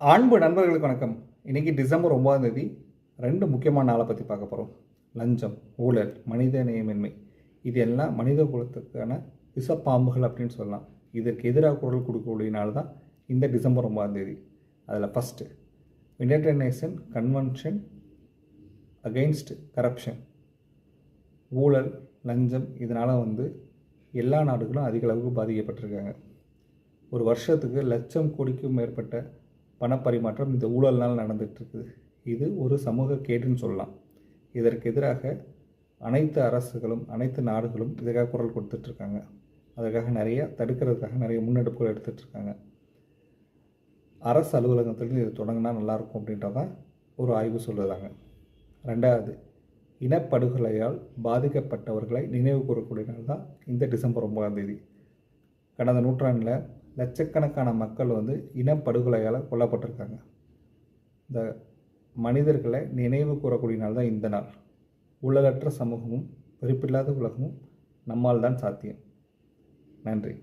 அன்பு நண்பர்களுக்கு வணக்கம். இன்றைக்கி டிசம்பர் ஒன்பதாம் தேதி ரெண்டு முக்கியமான நாளை பற்றி பார்க்க போகிறோம் லஞ்சம் ஊழல் மனித நேயமின்மை. இது எல்லாம் மனித குலத்துக்கான விஷப்பாம்புகள் அப்படின்னு சொல்லலாம். இதற்கு எதிராக குரல் கொடுக்கக்கூடிய நாள் தான் இந்த டிசம்பர் ஒன்பதாம் தேதி. அதில் first United Nation convention against corruption ஊழல் லஞ்சம் இதனால் வந்து எல்லா நாடுகளும் அதிக அளவுக்கு பாதிக்கப்பட்டிருக்காங்க. ஒரு வருஷத்துக்கு லட்சம் கோடிக்கும் மேற்பட்ட பணப்பரிமாற்றம் இந்த ஊழல்னால் நடந்துகிட்ருக்குது இருக்குது இது ஒரு சமூக கேடுன்னு சொல்லலாம். இதற்கு எதிராக அனைத்து அரசுகளும் அனைத்து நாடுகளும் இதற்காக குரல் கொடுத்துட்ருக்காங்க. அதற்காக நிறைய தடுக்கிறதுக்காக நிறைய முன்னெடுப்புகள் எடுத்துகிட்ருக்காங்க அரசு அலுவலகத்துலேருந்து இது தொடங்கினா நல்லாயிருக்கும் அப்படின்றதான் ஒரு ஆய்வு சொல்லுறாங்க. ரெண்டாவது இனப்படுகொலையால் பாதிக்கப்பட்டவர்களை நினைவு கூறக்கூடிய நாள் தான் இந்த டிசம்பர் ஒன்பதாம் தேதி. கடந்த நூற்றாண்டில் லட்சக்கணக்கான மக்கள் வந்து இனப்படுகொலையால் கொல்லப்பட்டிருக்காங்க. இந்த மனிதர்களை நினைவு கூறக்கூடிய நாள் தான் இந்த நாள். ஊழலற்ற சமூகமும் வெறுப்பில்லாத உலகமும் நம்மால் தான் சாத்தியம். நன்றி.